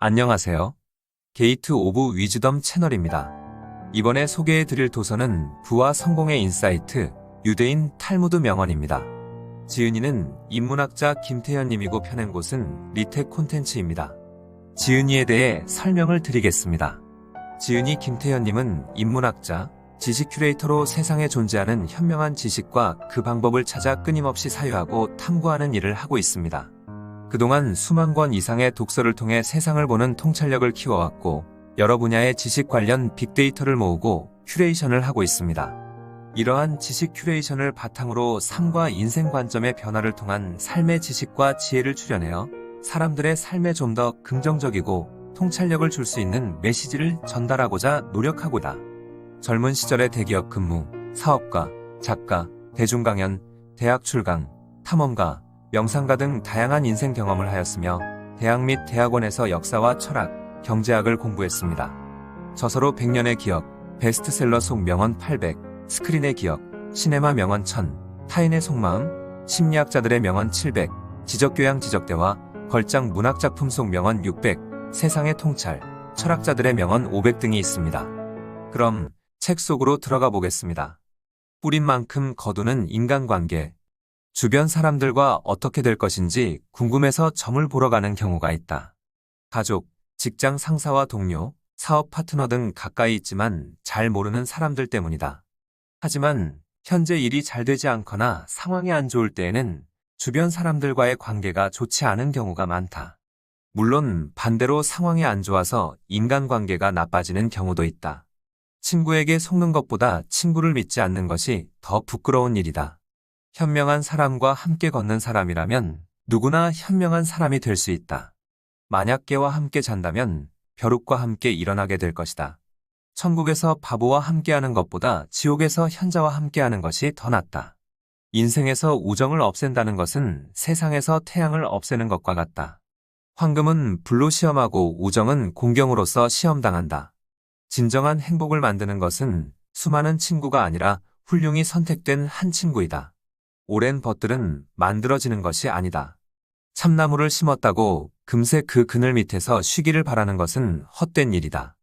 안녕하세요. 게이트 오브 위즈덤 채널입니다. 이번에 소개해 드릴 도서는 부와 성공의 인사이트, 유대인 탈무드 명언입니다. 지은이는 인문학자 김태현님이고 펴낸 곳은 리텍 콘텐츠입니다. 지은이에 대해 설명을 드리겠습니다. 지은이 김태현님은 인문학자, 지식 큐레이터로 세상에 존재하는 현명한 지식과 그 방법을 찾아 끊임없이 사유하고 탐구하는 일을 하고 있습니다. 그동안 수만 권 이상의 독서를 통해 세상을 보는 통찰력을 키워왔고 여러 분야의 지식 관련 빅데이터를 모으고 큐레이션을 하고 있습니다. 이러한 지식 큐레이션을 바탕으로 삶과 인생 관점의 변화를 통한 삶의 지식과 지혜를 출연하여 사람들의 삶에 좀 더 긍정적이고 통찰력을 줄 수 있는 메시지를 전달하고자 노력하고다. 젊은 시절의 대기업 근무, 사업가, 작가, 대중강연, 대학 출강, 탐험가, 명상가 등 다양한 인생 경험을 하였으며 대학 및 대학원에서 역사와 철학, 경제학을 공부했습니다. 저서로 100년의 기억, 베스트셀러 속 명언 800, 스크린의 기억, 시네마 명언 1000, 타인의 속마음, 심리학자들의 명언 700, 지적교양 지적대화, 걸작 문학작품 속 명언 600, 세상의 통찰, 철학자들의 명언 500 등이 있습니다. 그럼 책 속으로 들어가 보겠습니다. 뿌린 만큼 거두는 인간관계, 주변 사람들과 어떻게 될 것인지 궁금해서 점을 보러 가는 경우가 있다. 가족, 직장 상사와 동료, 사업 파트너 등 가까이 있지만 잘 모르는 사람들 때문이다. 하지만 현재 일이 잘 되지 않거나 상황이 안 좋을 때에는 주변 사람들과의 관계가 좋지 않은 경우가 많다. 물론 반대로 상황이 안 좋아서 인간관계가 나빠지는 경우도 있다. 친구에게 속는 것보다 친구를 믿지 않는 것이 더 부끄러운 일이다. 현명한 사람과 함께 걷는 사람이라면 누구나 현명한 사람이 될 수 있다. 만약 깨와 함께 잔다면 벼룩과 함께 일어나게 될 것이다. 천국에서 바보와 함께하는 것보다 지옥에서 현자와 함께하는 것이 더 낫다. 인생에서 우정을 없앤다는 것은 세상에서 태양을 없애는 것과 같다. 황금은 불로 시험하고 우정은 공경으로서 시험당한다. 진정한 행복을 만드는 것은 수많은 친구가 아니라 훌륭히 선택된 한 친구이다. 오랜 벗들은 만들어지는 것이 아니다. 참나무를 심었다고 금세 그 그늘 밑에서 쉬기를 바라는 것은 헛된 일이다.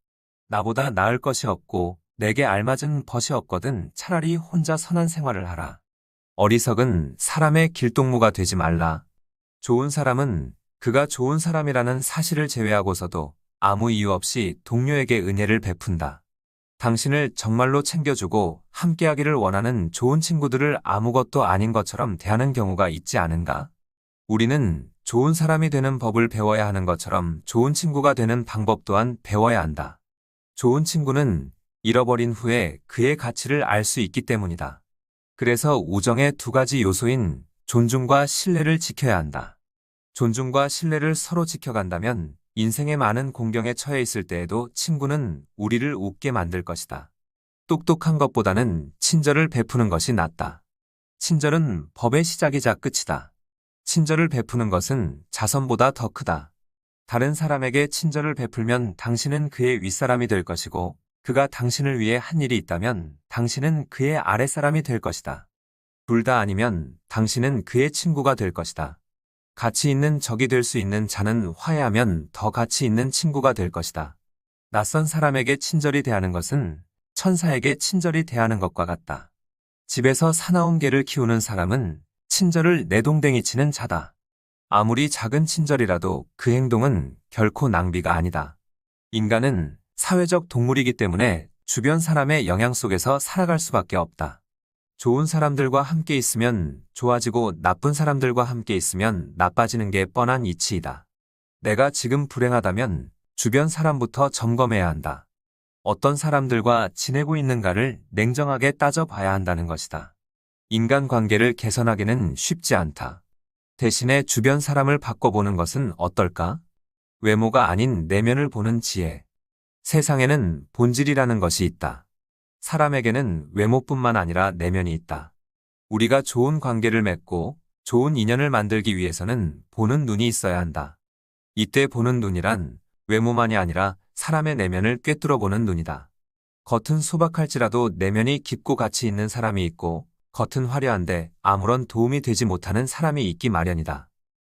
나보다 나을 것이 없고 내게 알맞은 벗이 없거든 차라리 혼자 선한 생활을 하라. 어리석은 사람의 길동무가 되지 말라. 좋은 사람은 그가 좋은 사람이라는 사실을 제외하고서도 아무 이유 없이 동료에게 은혜를 베푼다. 당신을 정말로 챙겨주고 함께하기를 원하는 좋은 친구들을 아무것도 아닌 것처럼 대하는 경우가 있지 않은가? 우리는 좋은 사람이 되는 법을 배워야 하는 것처럼 좋은 친구가 되는 방법 또한 배워야 한다. 좋은 친구는 잃어버린 후에 그의 가치를 알 수 있기 때문이다. 그래서 우정의 두 가지 요소인 존중과 신뢰를 지켜야 한다. 존중과 신뢰를 서로 지켜간다면 인생의 많은 공경에 처해 있을 때에도 친구는 우리를 웃게 만들 것이다. 똑똑한 것보다는 친절을 베푸는 것이 낫다. 친절은 법의 시작이자 끝이다. 친절을 베푸는 것은 자선보다 더 크다. 다른 사람에게 친절을 베풀면 당신은 그의 윗사람이 될 것이고 그가 당신을 위해 한 일이 있다면 당신은 그의 아랫사람이 될 것이다. 둘 다 아니면 당신은 그의 친구가 될 것이다. 가치 있는 적이 될 수 있는 자는 화해하면 더 가치 있는 친구가 될 것이다. 낯선 사람에게 친절히 대하는 것은 천사에게 친절히 대하는 것과 같다. 집에서 사나운 개를 키우는 사람은 친절을 내동댕이 치는 자다. 아무리 작은 친절이라도 그 행동은 결코 낭비가 아니다. 인간은 사회적 동물이기 때문에 주변 사람의 영향 속에서 살아갈 수밖에 없다. 좋은 사람들과 함께 있으면 좋아지고 나쁜 사람들과 함께 있으면 나빠지는 게 뻔한 이치이다. 내가 지금 불행하다면 주변 사람부터 점검해야 한다. 어떤 사람들과 지내고 있는가를 냉정하게 따져봐야 한다는 것이다. 인간 관계를 개선하기는 쉽지 않다. 대신에 주변 사람을 바꿔보는 것은 어떨까? 외모가 아닌 내면을 보는 지혜. 세상에는 본질이라는 것이 있다. 사람에게는 외모뿐만 아니라 내면이 있다. 우리가 좋은 관계를 맺고 좋은 인연을 만들기 위해서는 보는 눈이 있어야 한다. 이때 보는 눈이란 외모만이 아니라 사람의 내면을 꿰뚫어 보는 눈이다. 겉은 소박할지라도 내면이 깊고 가치 있는 사람이 있고 겉은 화려한데 아무런 도움이 되지 못하는 사람이 있기 마련이다.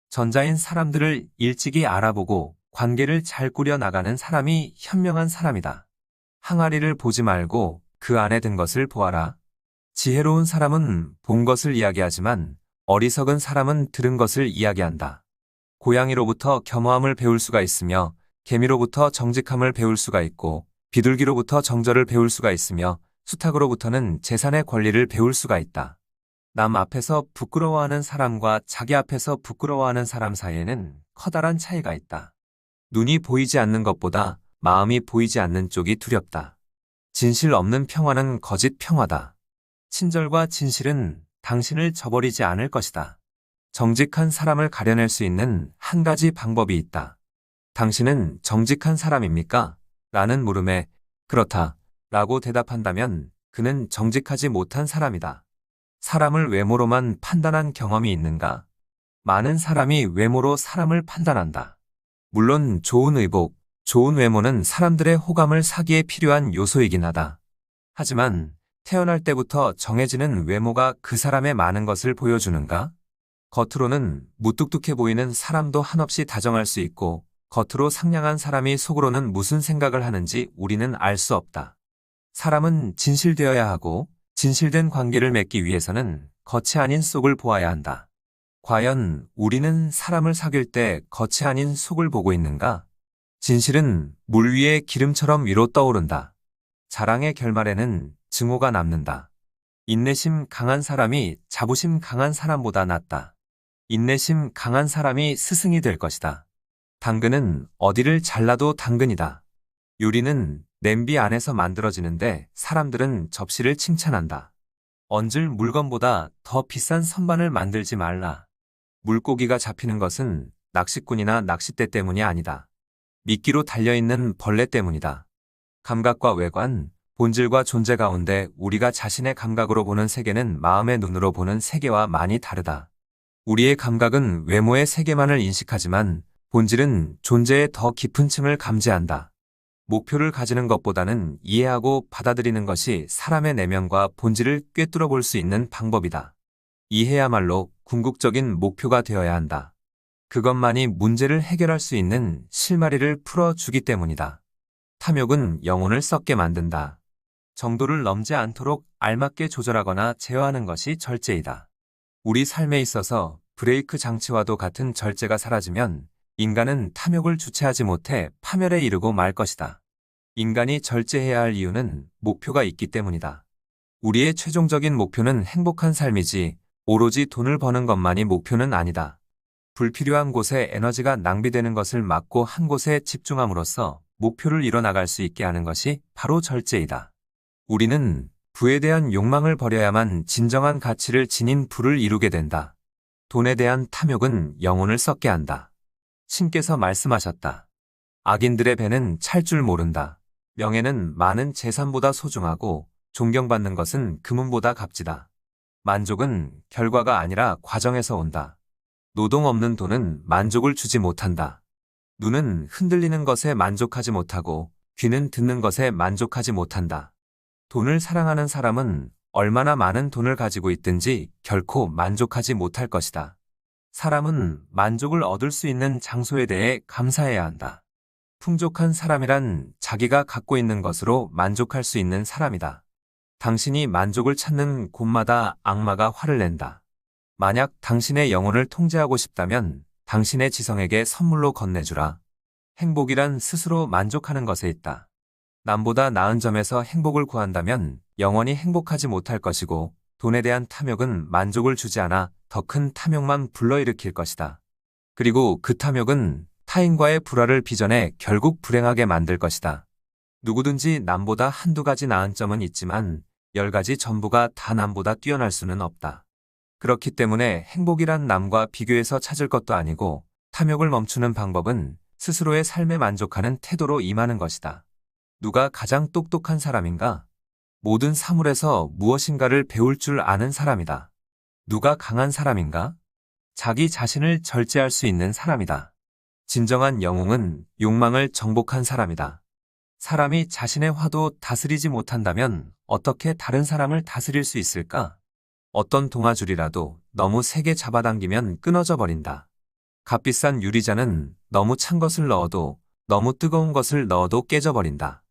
전자인 사람들을 일찍이 알아보고 관계를 잘 꾸려 나가는 사람이 현명한 사람이다. 항아리를 보지 말고 그 안에 든 것을 보아라. 지혜로운 사람은 본 것을 이야기하지만 어리석은 사람은 들은 것을 이야기한다. 고양이로부터 겸허함을 배울 수가 있으며 개미로부터 정직함을 배울 수가 있고 비둘기로부터 정절을 배울 수가 있으며 수탉으로부터는 재산의 권리를 배울 수가 있다. 남 앞에서 부끄러워하는 사람과 자기 앞에서 부끄러워하는 사람 사이에는 커다란 차이가 있다. 눈이 보이지 않는 것보다 마음이 보이지 않는 쪽이 두렵다. 진실 없는 평화는 거짓 평화다. 친절과 진실은 당신을 저버리지 않을 것이다. 정직한 사람을 가려낼 수 있는 한 가지 방법이 있다. 당신은 정직한 사람입니까? 라는 물음에 그렇다. 라고 대답한다면 그는 정직하지 못한 사람이다. 사람을 외모로만 판단한 경험이 있는가? 많은 사람이 외모로 사람을 판단한다. 물론 좋은 의복, 좋은 외모는 사람들의 호감을 사기에 필요한 요소이긴 하다. 하지만 태어날 때부터 정해지는 외모가 그 사람의 많은 것을 보여주는가? 겉으로는 무뚝뚝해 보이는 사람도 한없이 다정할 수 있고 겉으로 상냥한 사람이 속으로는 무슨 생각을 하는지 우리는 알 수 없다. 사람은 진실되어야 하고 진실된 관계를 맺기 위해서는 겉이 아닌 속을 보아야 한다. 과연 우리는 사람을 사귈 때 겉이 아닌 속을 보고 있는가? 진실은 물 위에 기름처럼 위로 떠오른다. 자랑의 결말에는 증오가 남는다. 인내심 강한 사람이 자부심 강한 사람보다 낫다. 인내심 강한 사람이 스승이 될 것이다. 당근은 어디를 잘라도 당근이다. 요리는 냄비 안에서 만들어지는데 사람들은 접시를 칭찬한다. 얹을 물건보다 더 비싼 선반을 만들지 말라. 물고기가 잡히는 것은 낚시꾼이나 낚싯대 때문이 아니다. 미끼로 달려있는 벌레 때문이다. 감각과 외관, 본질과 존재 가운데 우리가 자신의 감각으로 보는 세계는 마음의 눈으로 보는 세계와 많이 다르다. 우리의 감각은 외모의 세계만을 인식하지만 본질은 존재의 더 깊은 층을 감지한다. 목표를 가지는 것보다는 이해하고 받아들이는 것이 사람의 내면과 본질을 꿰뚫어 볼 수 있는 방법이다. 이해야말로 궁극적인 목표가 되어야 한다. 그것만이 문제를 해결할 수 있는 실마리를 풀어주기 때문이다. 탐욕은 영혼을 썩게 만든다. 정도를 넘지 않도록 알맞게 조절하거나 제어하는 것이 절제이다. 우리 삶에 있어서 브레이크 장치와도 같은 절제가 사라지면 인간은 탐욕을 주체하지 못해 파멸에 이르고 말 것이다. 인간이 절제해야 할 이유는 목표가 있기 때문이다. 우리의 최종적인 목표는 행복한 삶이지 오로지 돈을 버는 것만이 목표는 아니다. 불필요한 곳에 에너지가 낭비되는 것을 막고 한 곳에 집중함으로써 목표를 이뤄나갈 수 있게 하는 것이 바로 절제이다. 우리는 부에 대한 욕망을 버려야만 진정한 가치를 지닌 부를 이루게 된다. 돈에 대한 탐욕은 영혼을 썩게 한다. 신께서 말씀하셨다. 악인들의 배는 찰 줄 모른다. 명예는 많은 재산보다 소중하고 존경받는 것은 금은보다 값지다. 만족은 결과가 아니라 과정에서 온다. 노동 없는 돈은 만족을 주지 못한다. 눈은 흔들리는 것에 만족하지 못하고 귀는 듣는 것에 만족하지 못한다. 돈을 사랑하는 사람은 얼마나 많은 돈을 가지고 있든지 결코 만족하지 못할 것이다. 사람은 만족을 얻을 수 있는 장소에 대해 감사해야 한다. 풍족한 사람이란 자기가 갖고 있는 것으로 만족할 수 있는 사람이다. 당신이 만족을 찾는 곳마다 악마가 화를 낸다. 만약 당신의 영혼을 통제하고 싶다면 당신의 지성에게 선물로 건네주라. 행복이란 스스로 만족하는 것에 있다. 남보다 나은 점에서 행복을 구한다면 영원히 행복하지 못할 것이고 돈에 대한 탐욕은 만족을 주지 않아 더 큰 탐욕만 불러일으킬 것이다. 그리고 그 탐욕은 타인과의 불화를 빚어내 결국 불행하게 만들 것이다. 누구든지 남보다 한두 가지 나은 점은 있지만 열 가지 전부가 다 남보다 뛰어날 수는 없다. 그렇기 때문에 행복이란 남과 비교해서 찾을 것도 아니고 탐욕을 멈추는 방법은 스스로의 삶에 만족하는 태도로 임하는 것이다. 누가 가장 똑똑한 사람인가? 모든 사물에서 무엇인가를 배울 줄 아는 사람이다. 누가 강한 사람인가? 자기 자신을 절제할 수 있는 사람이다. 진정한 영웅은 욕망을 정복한 사람이다. 사람이 자신의 화도 다스리지 못한다면 어떻게 다른 사람을 다스릴 수 있을까? 어떤 동아줄이라도 너무 세게 잡아당기면 끊어져 버린다. 값비싼 유리잔은 너무 찬 것을 넣어도 너무 뜨거운 것을 넣어도 깨져버린다.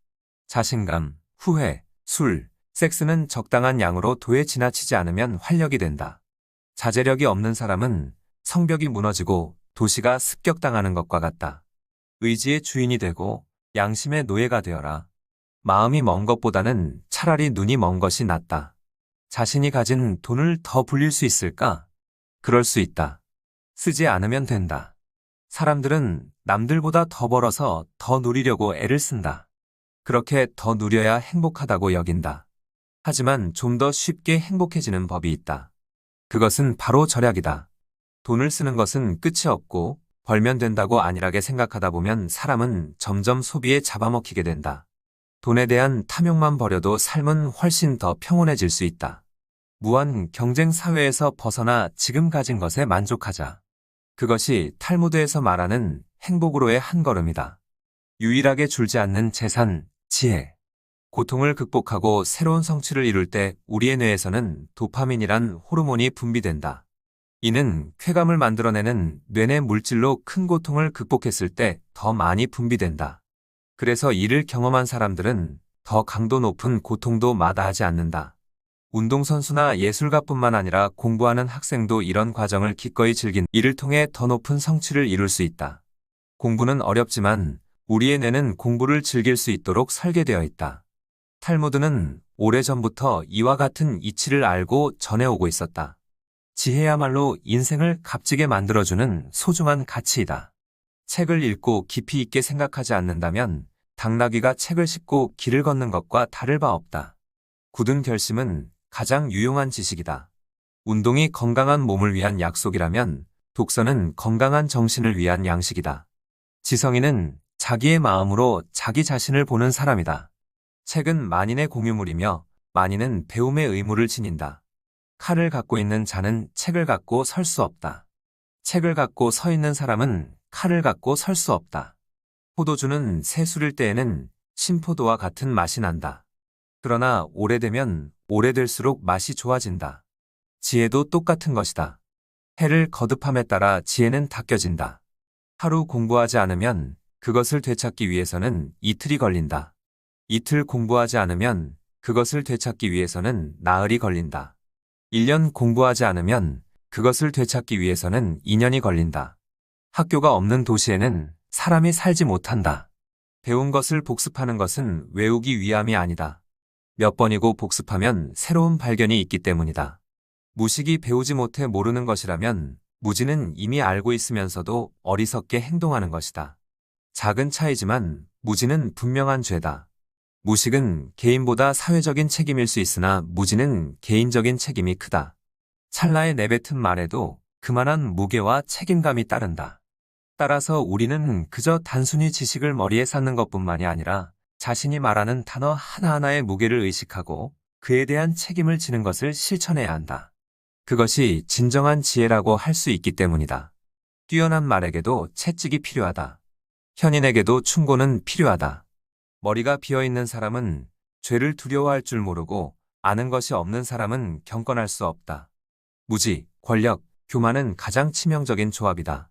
자신감, 후회, 술, 섹스는 적당한 양으로 도에 지나치지 않으면 활력이 된다. 자제력이 없는 사람은 성벽이 무너지고 도시가 습격당하는 것과 같다. 의지의 주인이 되고 양심의 노예가 되어라. 마음이 먼 것보다는 차라리 눈이 먼 것이 낫다. 자신이 가진 돈을 더 불릴 수 있을까? 그럴 수 있다. 쓰지 않으면 된다. 사람들은 남들보다 더 벌어서 더 누리려고 애를 쓴다. 그렇게 더 누려야 행복하다고 여긴다. 하지만 좀 더 쉽게 행복해지는 법이 있다. 그것은 바로 절약이다. 돈을 쓰는 것은 끝이 없고 벌면 된다고 안일하게 생각하다 보면 사람은 점점 소비에 잡아먹히게 된다. 돈에 대한 탐욕만 버려도 삶은 훨씬 더 평온해질 수 있다. 무한 경쟁 사회에서 벗어나 지금 가진 것에 만족하자. 그것이 탈무드에서 말하는 행복으로의 한 걸음이다. 유일하게 줄지 않는 재산, 지혜. 고통을 극복하고 새로운 성취를 이룰 때 우리의 뇌에서는 도파민이란 호르몬이 분비된다. 이는 쾌감을 만들어내는 뇌내 물질로 큰 고통을 극복했을 때 더 많이 분비된다. 그래서 이를 경험한 사람들은 더 강도 높은 고통도 마다하지 않는다. 운동선수나 예술가뿐만 아니라 공부하는 학생도 이런 과정을 기꺼이 즐긴 이를 통해 더 높은 성취를 이룰 수 있다. 공부는 어렵지만 우리의 뇌는 공부를 즐길 수 있도록 설계되어 있다. 탈무드는 오래전부터 이와 같은 이치를 알고 전해오고 있었다. 지혜야말로 인생을 값지게 만들어주는 소중한 가치이다. 책을 읽고 깊이 있게 생각하지 않는다면 당나귀가 책을 싣고 길을 걷는 것과 다를 바 없다. 굳은 결심은 가장 유용한 지식이다. 운동이 건강한 몸을 위한 약속이라면 독서는 건강한 정신을 위한 양식이다. 지성인은 자기의 마음으로 자기 자신을 보는 사람이다. 책은 만인의 공유물이며 만인은 배움의 의무를 지닌다. 칼을 갖고 있는 자는 책을 갖고 설 수 없다. 책을 갖고 서 있는 사람은 칼을 갖고 설 수 없다. 포도주는 새 술일 때에는 신포도와 같은 맛이 난다. 그러나 오래되면 오래될수록 맛이 좋아진다. 지혜도 똑같은 것이다. 해를 거듭함에 따라 지혜는 닦여진다. 하루 공부하지 않으면 그것을 되찾기 위해서는 이틀이 걸린다. 이틀 공부하지 않으면 그것을 되찾기 위해서는 나흘이 걸린다. 1년 공부하지 않으면 그것을 되찾기 위해서는 2년이 걸린다. 학교가 없는 도시에는 사람이 살지 못한다. 배운 것을 복습하는 것은 외우기 위함이 아니다. 몇 번이고 복습하면 새로운 발견이 있기 때문이다. 무식이 배우지 못해 모르는 것이라면 무지는 이미 알고 있으면서도 어리석게 행동하는 것이다. 작은 차이지만 무지는 분명한 죄다. 무식은 개인보다 사회적인 책임일 수 있으나 무지는 개인적인 책임이 크다. 찰나에 내뱉은 말에도 그만한 무게와 책임감이 따른다. 따라서 우리는 그저 단순히 지식을 머리에 쌓는 것뿐만이 아니라 자신이 말하는 단어 하나하나의 무게를 의식하고 그에 대한 책임을 지는 것을 실천해야 한다. 그것이 진정한 지혜라고 할 수 있기 때문이다. 뛰어난 말에게도 채찍이 필요하다. 현인에게도 충고는 필요하다. 머리가 비어있는 사람은 죄를 두려워할 줄 모르고 아는 것이 없는 사람은 경건할 수 없다. 무지, 권력, 교만은 가장 치명적인 조합이다.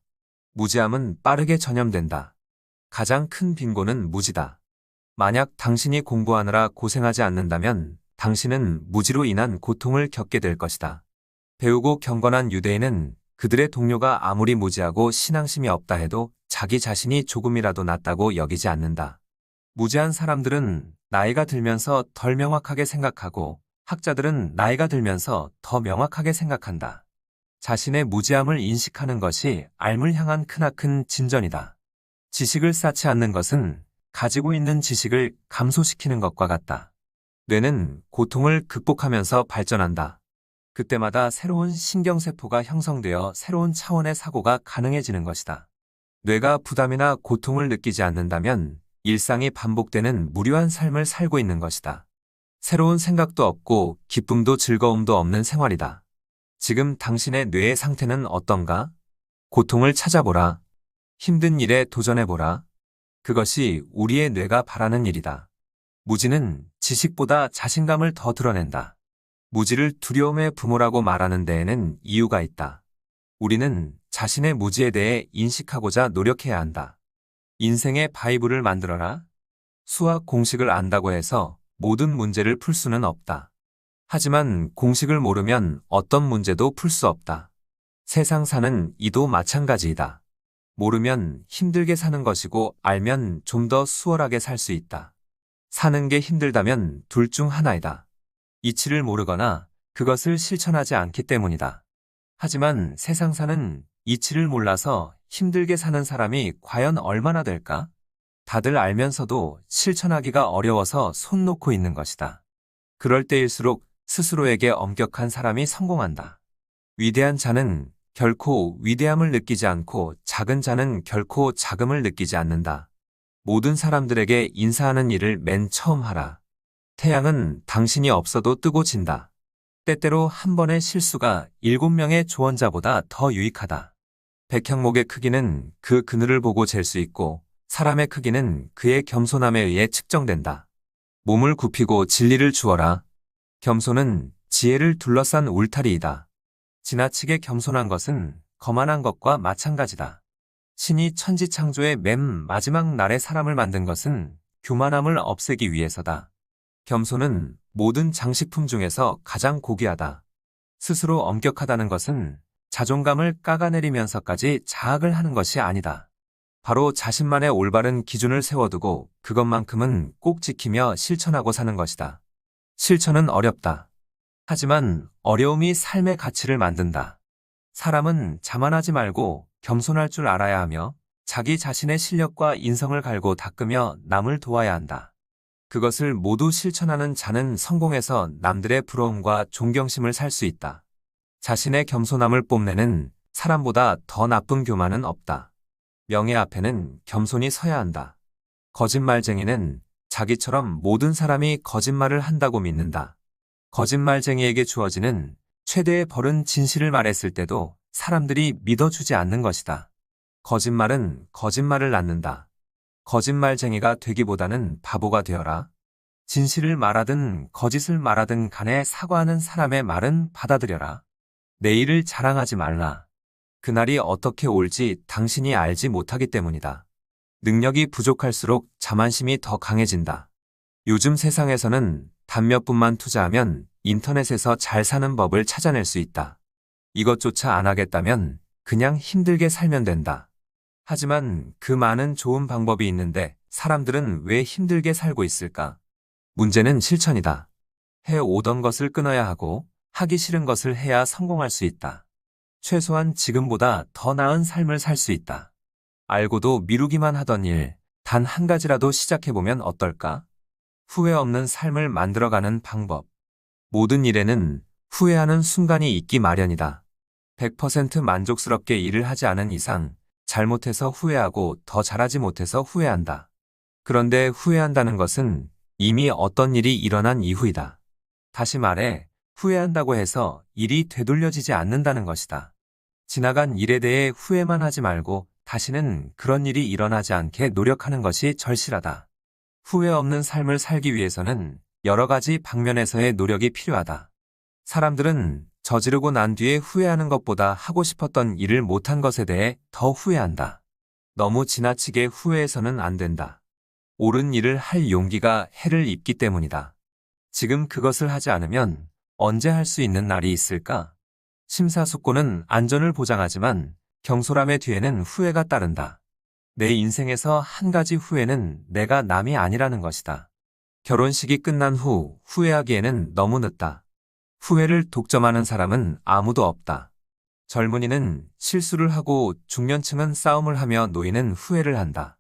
무지함은 빠르게 전염된다. 가장 큰 빈곤은 무지다. 만약 당신이 공부하느라 고생하지 않는다면 당신은 무지로 인한 고통을 겪게 될 것이다. 배우고 경건한 유대인은 그들의 동료가 아무리 무지하고 신앙심이 없다 해도 자기 자신이 조금이라도 낫다고 여기지 않는다. 무지한 사람들은 나이가 들면서 덜 명확하게 생각하고 학자들은 나이가 들면서 더 명확하게 생각한다. 자신의 무지함을 인식하는 것이 알물 향한 크나큰 진전이다. 지식을 쌓지 않는 것은 가지고 있는 지식을 감소시키는 것과 같다. 뇌는 고통을 극복하면서 발전한다. 그때마다 새로운 신경세포가 형성되어 새로운 차원의 사고가 가능해지는 것이다. 뇌가 부담이나 고통을 느끼지 않는다면 일상이 반복되는 무료한 삶을 살고 있는 것이다. 새로운 생각도 없고 기쁨도 즐거움도 없는 생활이다. 지금 당신의 뇌의 상태는 어떤가? 고통을 찾아보라. 힘든 일에 도전해보라. 그것이 우리의 뇌가 바라는 일이다. 무지는 지식보다 자신감을 더 드러낸다. 무지를 두려움의 부모라고 말하는 데에는 이유가 있다. 우리는 자신의 무지에 대해 인식하고자 노력해야 한다. 인생의 바이블을 만들어라. 수학 공식을 안다고 해서 모든 문제를 풀 수는 없다. 하지만 공식을 모르면 어떤 문제도 풀 수 없다. 세상 사는 이도 마찬가지이다. 모르면 힘들게 사는 것이고 알면 좀 더 수월하게 살 수 있다. 사는 게 힘들다면 둘 중 하나이다. 이치를 모르거나 그것을 실천하지 않기 때문이다. 하지만 세상 사는 이치를 몰라서 힘들게 사는 사람이 과연 얼마나 될까? 다들 알면서도 실천하기가 어려워서 손 놓고 있는 것이다. 그럴 때일수록 스스로에게 엄격한 사람이 성공한다. 위대한 자는 결코 위대함을 느끼지 않고 작은 자는 결코 자금을 느끼지 않는다. 모든 사람들에게 인사하는 일을 맨 처음 하라. 태양은 당신이 없어도 뜨고 진다. 때때로 한 번의 실수가 일곱 명의 조언자보다 더 유익하다. 백향목의 크기는 그 그늘을 보고 잴 수 있고 사람의 크기는 그의 겸손함에 의해 측정된다. 몸을 굽히고 진리를 주어라. 겸손은 지혜를 둘러싼 울타리이다. 지나치게 겸손한 것은 거만한 것과 마찬가지다. 신이 천지창조의 맨 마지막 날에 사람을 만든 것은 교만함을 없애기 위해서다. 겸손은 모든 장식품 중에서 가장 고귀하다. 스스로 엄격하다는 것은 자존감을 깎아내리면서까지 자학을 하는 것이 아니다. 바로 자신만의 올바른 기준을 세워두고 그것만큼은 꼭 지키며 실천하고 사는 것이다. 실천은 어렵다. 하지만 어려움이 삶의 가치를 만든다. 사람은 자만하지 말고 겸손할 줄 알아야 하며 자기 자신의 실력과 인성을 갈고 닦으며 남을 도와야 한다. 그것을 모두 실천하는 자는 성공해서 남들의 부러움과 존경심을 살 수 있다. 자신의 겸손함을 뽐내는 사람보다 더 나쁜 교만은 없다. 명예 앞에는 겸손히 서야 한다. 거짓말쟁이는 자기처럼 모든 사람이 거짓말을 한다고 믿는다. 거짓말쟁이에게 주어지는 최대의 벌은 진실을 말했을 때도 사람들이 믿어주지 않는 것이다. 거짓말은 거짓말을 낳는다. 거짓말쟁이가 되기보다는 바보가 되어라. 진실을 말하든 거짓을 말하든 간에 사과하는 사람의 말은 받아들여라. 내일을 자랑하지 말라. 그날이 어떻게 올지 당신이 알지 못하기 때문이다. 능력이 부족할수록 자만심이 더 강해진다. 요즘 세상에서는 단몇 분만 투자하면 인터넷에서 잘 사는 법을 찾아낼 수 있다. 이것조차 안 하겠다면 그냥 힘들게 살면 된다. 하지만 그 많은 좋은 방법이 있는데 사람들은 왜 힘들게 살고 있을까? 문제는 실천이다. 해 오던 것을 끊어야 하고 하기 싫은 것을 해야 성공할 수 있다. 최소한 지금보다 더 나은 삶을 살 수 있다. 알고도 미루기만 하던 일, 단 한 가지라도 시작해보면 어떨까? 후회 없는 삶을 만들어가는 방법. 모든 일에는 후회하는 순간이 있기 마련이다. 100% 만족스럽게 일을 하지 않은 이상 잘못해서 후회하고 더 잘하지 못해서 후회한다. 그런데 후회한다는 것은 이미 어떤 일이 일어난 이후이다. 다시 말해, 후회한다고 해서 일이 되돌려지지 않는다는 것이다. 지나간 일에 대해 후회만 하지 말고 다시는 그런 일이 일어나지 않게 노력하는 것이 절실하다. 후회 없는 삶을 살기 위해서는 여러 가지 방면에서의 노력이 필요하다. 사람들은 저지르고 난 뒤에 후회하는 것보다 하고 싶었던 일을 못한 것에 대해 더 후회한다. 너무 지나치게 후회해서는 안 된다. 옳은 일을 할 용기가 해를 입기 때문이다. 지금 그것을 하지 않으면 언제 할 수 있는 날이 있을까? 심사숙고는 안전을 보장하지만 경솔함의 뒤에는 후회가 따른다. 내 인생에서 한 가지 후회는 내가 남이 아니라는 것이다. 결혼식이 끝난 후 후회하기에는 너무 늦다. 후회를 독점하는 사람은 아무도 없다. 젊은이는 실수를 하고 중년층은 싸움을 하며 노인은 후회를 한다.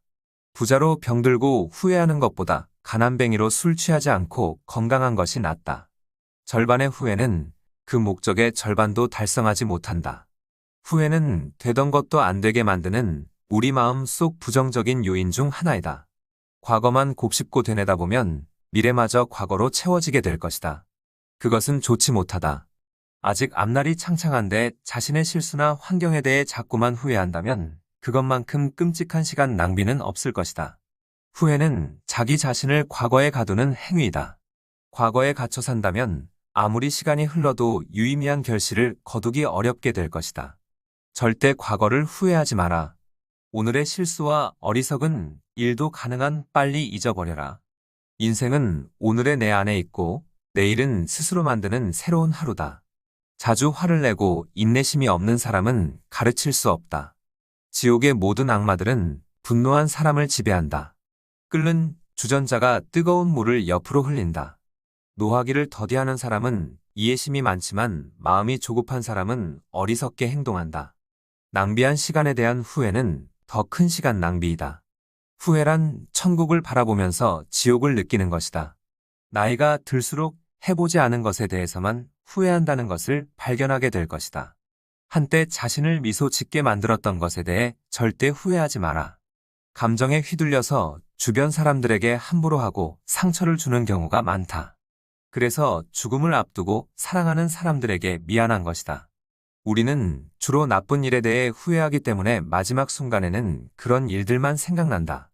부자로 병들고 후회하는 것보다 가난뱅이로 술 취하지 않고 건강한 것이 낫다. 절반의 후회는 그 목적의 절반도 달성하지 못한다. 후회는 되던 것도 안 되게 만드는 우리 마음 속 부정적인 요인 중 하나이다. 과거만 곱씹고 되뇌다 보면 미래마저 과거로 채워지게 될 것이다. 그것은 좋지 못하다. 아직 앞날이 창창한데 자신의 실수나 환경에 대해 자꾸만 후회한다면 그것만큼 끔찍한 시간 낭비는 없을 것이다. 후회는 자기 자신을 과거에 가두는 행위이다. 과거에 갇혀 산다면 아무리 시간이 흘러도 유의미한 결실을 거두기 어렵게 될 것이다. 절대 과거를 후회하지 마라. 오늘의 실수와 어리석은 일도 가능한 빨리 잊어버려라. 인생은 오늘의 내 안에 있고 내일은 스스로 만드는 새로운 하루다. 자주 화를 내고 인내심이 없는 사람은 가르칠 수 없다. 지옥의 모든 악마들은 분노한 사람을 지배한다. 끓는 주전자가 뜨거운 물을 옆으로 흘린다. 노하기를 더디하는 사람은 이해심이 많지만 마음이 조급한 사람은 어리석게 행동한다. 낭비한 시간에 대한 후회는 더 큰 시간 낭비이다. 후회란 천국을 바라보면서 지옥을 느끼는 것이다. 나이가 들수록 해보지 않은 것에 대해서만 후회한다는 것을 발견하게 될 것이다. 한때 자신을 미소 짓게 만들었던 것에 대해 절대 후회하지 마라. 감정에 휘둘려서 주변 사람들에게 함부로 하고 상처를 주는 경우가 많다. 그래서 죽음을 앞두고 사랑하는 사람들에게 미안한 것이다. 우리는 주로 나쁜 일에 대해 후회하기 때문에 마지막 순간에는 그런 일들만 생각난다.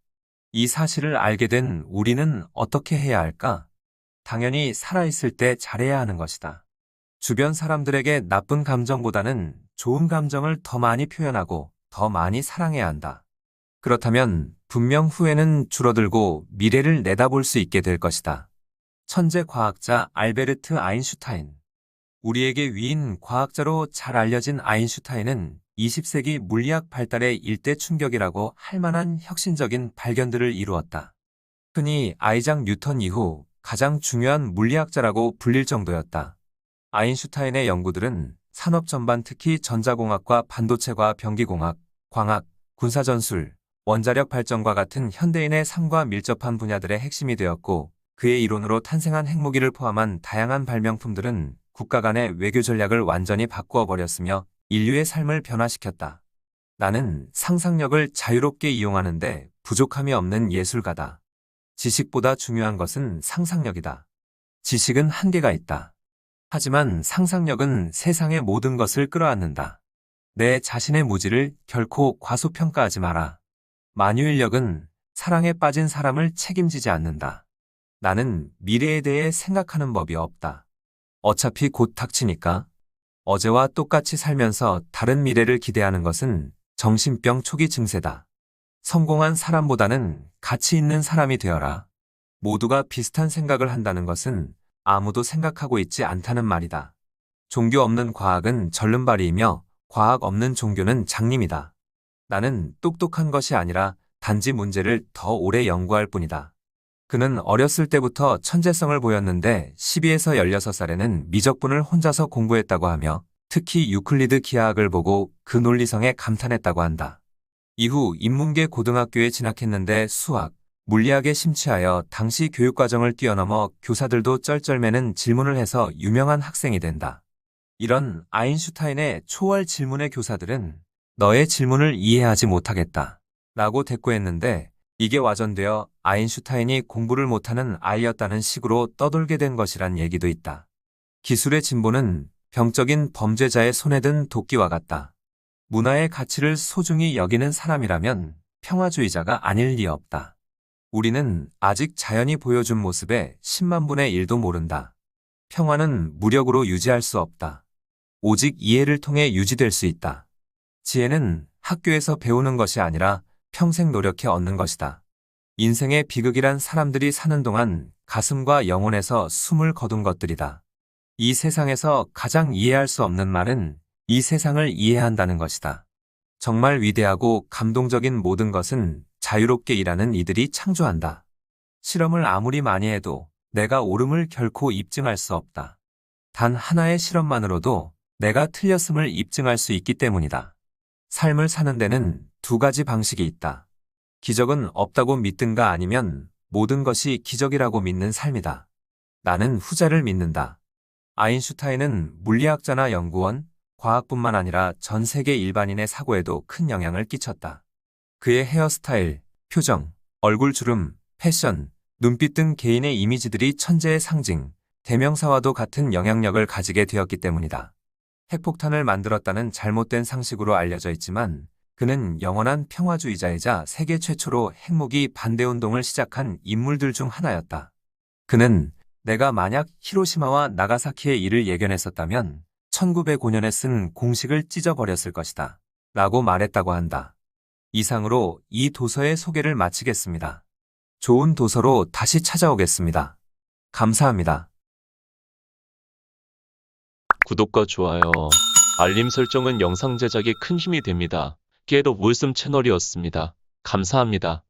이 사실을 알게 된 우리는 어떻게 해야 할까? 당연히 살아있을 때 잘해야 하는 것이다. 주변 사람들에게 나쁜 감정보다는 좋은 감정을 더 많이 표현하고 더 많이 사랑해야 한다. 그렇다면 분명 후회는 줄어들고 미래를 내다볼 수 있게 될 것이다. 천재 과학자 알베르트 아인슈타인. 우리에게 위인 과학자로 잘 알려진 아인슈타인은 20세기 물리학 발달의 일대 충격이라고 할 만한 혁신적인 발견들을 이루었다. 흔히 아이작 뉴턴 이후 가장 중요한 물리학자라고 불릴 정도였다. 아인슈타인의 연구들은 산업 전반 특히 전자공학과 반도체과 병기공학, 광학, 군사전술, 원자력 발전과 같은 현대인의 삶과 밀접한 분야들의 핵심이 되었고 그의 이론으로 탄생한 핵무기를 포함한 다양한 발명품들은 국가 간의 외교 전략을 완전히 바꾸어 버렸으며 인류의 삶을 변화시켰다. 나는 상상력을 자유롭게 이용하는데 부족함이 없는 예술가다. 지식보다 중요한 것은 상상력이다. 지식은 한계가 있다. 하지만 상상력은 세상의 모든 것을 끌어안는다. 내 자신의 무지를 결코 과소평가하지 마라. 만유인력은 사랑에 빠진 사람을 책임지지 않는다. 나는 미래에 대해 생각하는 법이 없다. 어차피 곧 닥치니까. 어제와 똑같이 살면서 다른 미래를 기대하는 것은 정신병 초기 증세다. 성공한 사람보다는 가치 있는 사람이 되어라. 모두가 비슷한 생각을 한다는 것은 아무도 생각하고 있지 않다는 말이다. 종교 없는 과학은 절름발이이며 과학 없는 종교는 장님이다. 나는 똑똑한 것이 아니라 단지 문제를 더 오래 연구할 뿐이다. 그는 어렸을 때부터 천재성을 보였는데 12에서 16살에는 미적분을 혼자서 공부했다고 하며 특히 유클리드 기하학을 보고 그 논리성에 감탄했다고 한다. 이후 인문계 고등학교에 진학했는데 수학, 물리학에 심취하여 당시 교육과정을 뛰어넘어 교사들도 쩔쩔매는 질문을 해서 유명한 학생이 된다. 이런 아인슈타인의 초월 질문의 교사들은 너의 질문을 이해하지 못하겠다. 라고 대꾸했는데 이게 와전되어 아인슈타인이 공부를 못하는 아이였다는 식으로 떠돌게 된 것이란 얘기도 있다. 기술의 진보는 병적인 범죄자의 손에 든 도끼와 같다. 문화의 가치를 소중히 여기는 사람이라면 평화주의자가 아닐 리 없다. 우리는 아직 자연이 보여준 모습의 10만 분의 1도 모른다. 평화는 무력으로 유지할 수 없다. 오직 이해를 통해 유지될 수 있다. 지혜는 학교에서 배우는 것이 아니라 평생 노력해 얻는 것이다. 인생의 비극이란 사람들이 사는 동안 가슴과 영혼에서 숨을 거둔 것들이다. 이 세상에서 가장 이해할 수 없는 말은 이 세상을 이해한다는 것이다. 정말 위대하고 감동적인 모든 것은 자유롭게 일하는 이들이 창조한다. 실험을 아무리 많이 해도 내가 옳음을 결코 입증할 수 없다. 단 하나의 실험만으로도 내가 틀렸음을 입증할 수 있기 때문이다. 삶을 사는 데는 두 가지 방식이 있다. 기적은 없다고 믿든가 아니면 모든 것이 기적이라고 믿는 삶이다. 나는 후자를 믿는다. 아인슈타인은 물리학자나 연구원, 과학뿐만 아니라 전 세계 일반인의 사고에도 큰 영향을 끼쳤다. 그의 헤어스타일, 표정, 얼굴 주름, 패션, 눈빛 등 개인의 이미지들이 천재의 상징, 대명사와도 같은 영향력을 가지게 되었기 때문이다. 핵폭탄을 만들었다는 잘못된 상식으로 알려져 있지만 그는 영원한 평화주의자이자 세계 최초로 핵무기 반대운동을 시작한 인물들 중 하나였다. 그는 내가 만약 히로시마와 나가사키의 일을 예견했었다면 1905년에 쓴 공식을 찢어버렸을 것이다. 라고 말했다고 한다. 이상으로 이 도서의 소개를 마치겠습니다. 좋은 도서로 다시 찾아오겠습니다. 감사합니다. 구독과 좋아요, 알림 설정은 영상 제작에 큰 힘이 됩니다. 깨로 물씀 채널이었습니다. 감사합니다.